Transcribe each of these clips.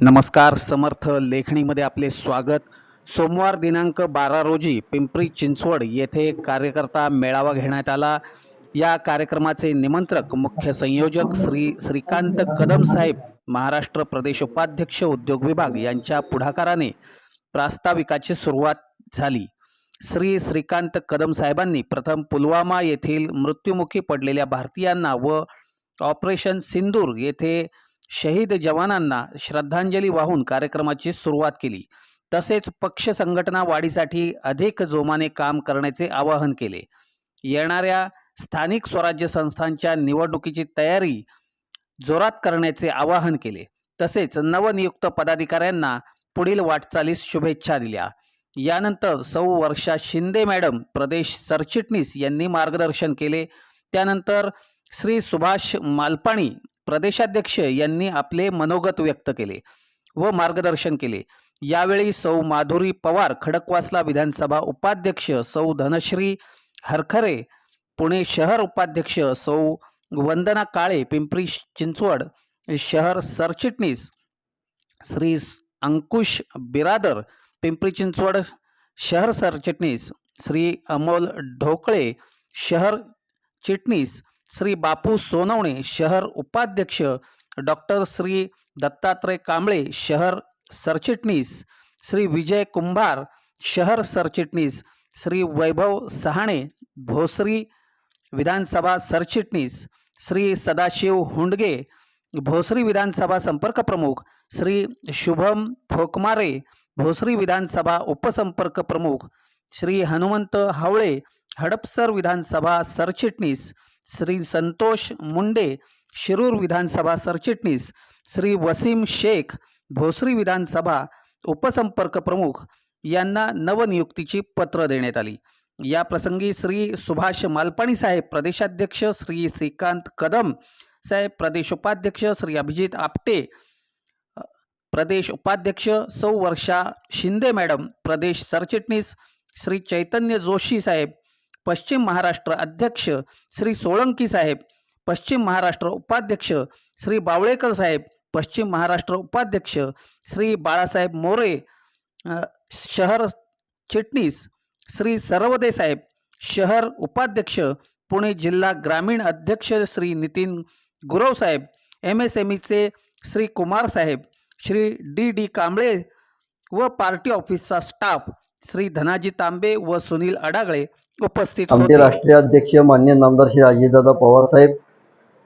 नमस्कार समर्थ लेखणीमध्ये आपले स्वागत. सोमवार दिनांक बारा रोजी पिंपरी चिंचवड येथे कार्यकर्ता मेळावा घेण्यात आला. या कार्यक्रमाचे निमंत्रक मुख्य संयोजक श्री श्रीकांत कदम साहेब महाराष्ट्र प्रदेश उपाध्यक्ष उद्योग विभाग यांच्या पुढाकाराने प्रास्ताविकाची सुरुवात झाली. श्री श्रीकांत कदम साहेबांनी प्रथम पुलवामा येथील मृत्युमुखी पडलेल्या भारतीयांना व ऑपरेशन सिंदूर येथे शहीद जवानांना श्रद्धांजली वाहून कार्यक्रमाची सुरुवात केली. तसेच पक्ष संघटना वाढीसाठी अधिक जोमाने काम करण्याचे आवाहन केले. येणाऱ्या स्थानिक स्वराज्य संस्थांच्या निवडणुकीची तयारी जोरात करण्याचे आवाहन केले. तसेच नवनियुक्त पदाधिकाऱ्यांना पुढील वाटचालीस शुभेच्छा दिल्या. यानंतर सौ वर्षा शिंदे मॅडम प्रदेश सरचिटणीस यांनी मार्गदर्शन केले. त्यानंतर श्री सुभाष मालपाणी प्रदेशाध्यक्ष यांनी आपले मनोगत व्यक्त केले व मार्गदर्शन केले. यावेळी सौ माधुरी पवार खडकवासला विधानसभा उपाध्यक्ष सौ धनश्री हरखरे पुणे शहर उपाध्यक्ष सौ वंदना काळे पिंपरी चिंचवड शहर सरचिटणीस श्री अंकुश बिरादर पिंपरी चिंचवड शहर सरचिटणीस श्री अमोल ढोकळे शहर चिटणीस श्री बापू सोनवणे शहर उपाध्यक्ष. डॉक्टर श्री दत्तात्रय कांबळे शहर सरचिटणीस. श्री विजय कुंभार शहर सरचिटणीस. श्री वैभव सहाणे भोसरी विधानसभा सरचिटणीस. श्री सदाशिव हुंडगे भोसरी विधानसभा संपर्क प्रमुख. श्री शुभम फोकमारे भोसरी विधानसभा उपसंपर्क प्रमुख. श्री हनुमंत हावळे हडपसर विधानसभा सरचिटणीस. श्री संतोष मुंडे शिरूर विधानसभा सरचिटणीस श्री वसीम शेख भोसरी विधानसभा उपसंपर्क प्रमुख यांना नवनियुक्तीची पत्र देण्यात आली. या प्रसंगी श्री सुभाष मालपाणी साहेब प्रदेशाध्यक्ष श्री श्रीकांत कदम साहेब प्रदेश उपाध्यक्ष श्री अभिजित आपटे प्रदेश उपाध्यक्ष सौ वर्षा शिंदे मॅडम प्रदेश सरचिटणीस श्री चैतन्य जोशी साहेब पश्चिम महाराष्ट्र अध्यक्ष श्री सोळंकी साहेब पश्चिम महाराष्ट्र उपाध्यक्ष श्री बावळेकर साहेब पश्चिम महाराष्ट्र उपाध्यक्ष श्री बाळासाहेब मोरे शहर चिटणीस श्री सरवदे साहेब शहर उपाध्यक्ष पुणे जिल्हा ग्रामीण अध्यक्ष Shri Nitin Gurav Saheb M S M ईचे Shri Kumar साहेब श्री डी डी कांबळे व पार्टी ऑफिसचा स्टाफ श्री धनाजी तांबे व सुनील अडागळे उपस्थित आमचे होते राष्ट्रीय अध्यक्ष मान्य नामदार श्री अजितदादा पवार साहेब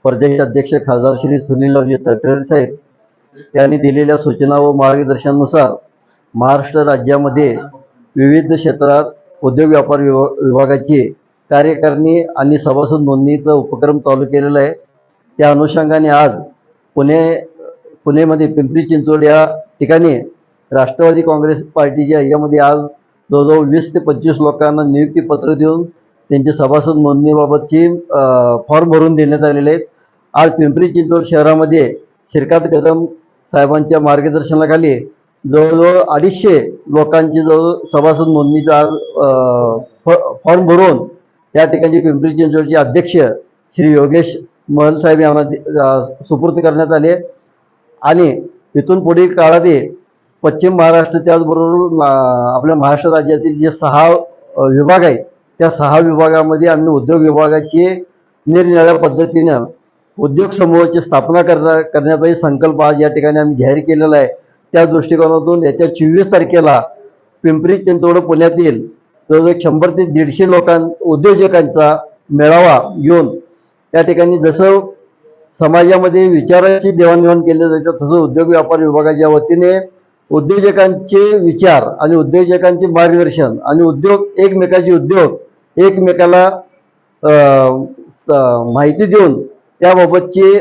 प्रदेश अध्यक्ष खासदार श्री सुनील तटकरे साहेब यांनी दिलेल्या सूचना व मार्गदर्शनानुसार महाराष्ट्र राज्यामध्ये विविध क्षेत्रात उद्योग व्यापार विभा विभागाची कार्यकारिणी आणि सभासद नोंदणीचा उपक्रम चालू केलेला आहे. त्या अनुषंगाने आज पुणे पुणेमध्ये पिंपरी चिंचवड या ठिकाणी राष्ट्रवादी काँग्रेस पार्टीच्या यामध्ये आज जवळजवळ वीस ते पंचवीस लोकांना नियुक्तीपत्र देऊन त्यांची सभासद नोंदणीबाबतची फॉर्म भरून देण्यात आलेले आहेत. आज पिंपरी चिंचवड शहरामध्ये श्रीकांत कदम साहेबांच्या मार्गदर्शनाखाली जवळजवळ अडीचशे लोकांची जवळ सभासद नोंदणीचा आज फ- फॉर्म भरून या ठिकाणी पिंपरी चिंचवडचे अध्यक्ष श्री योगेश महल साहेब यांना दि- सुपूर्द करण्यात आले. आणि इथून पुढील काळात पश्चिम महाराष्ट्र त्याचबरोबर आपल्या महाराष्ट्र राज्यातील जे सहा विभाग आहेत त्या सहा विभागामध्ये आम्ही उद्योग विभागाची निरनिराळ्या पद्धतीनं उद्योग समूहाची स्थापना करण्या करण्याचाही संकल्प आज या ठिकाणी आम्ही जाहीर केलेला आहे. त्या दृष्टिकोनातून येत्या चोवीस तारखेला पिंपरी चिंचवड पुण्यातील जवळजवळ शंभर ते दीडशे लोकां उद्योजकांचा मेळावा घेऊन त्या ठिकाणी जसं समाजामध्ये विचारांची देवाणघेवाण केली जाते तसं उद्योग व्यापार विभागाच्या वतीने उद्योजकांचे विचार आणि उद्योजकांचे मार्गदर्शन आणि उद्योग एकमेकाचे उद्योग एकमेकाला माहिती देऊन त्याबाबतची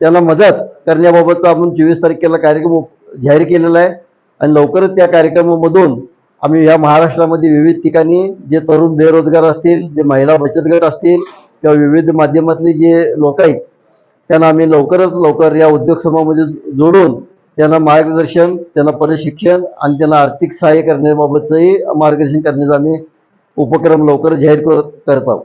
त्याला मदत करण्याबाबतचा आपण चोवीस तारखेला कार्यक्रम जाहीर केलेला आहे. आणि लवकरच त्या कार्यक्रमामधून आम्ही या महाराष्ट्रामध्ये विविध ठिकाणी जे तरुण बेरोजगार असतील जे महिला बचत गट असतील किंवा विविध माध्यमातले जे लोक आहेत त्यांना आम्ही लवकरच लवकर या उद्योग समूहामध्ये जोडून त्यांना मार्गदर्शन त्यांना प्रशिक्षण आणि त्यांना आर्थिक सहाय्य करण्याबाबतचंही मार्गदर्शन करण्याचा आम्ही उपक्रम लवकर जाहीर करत करत आहोत.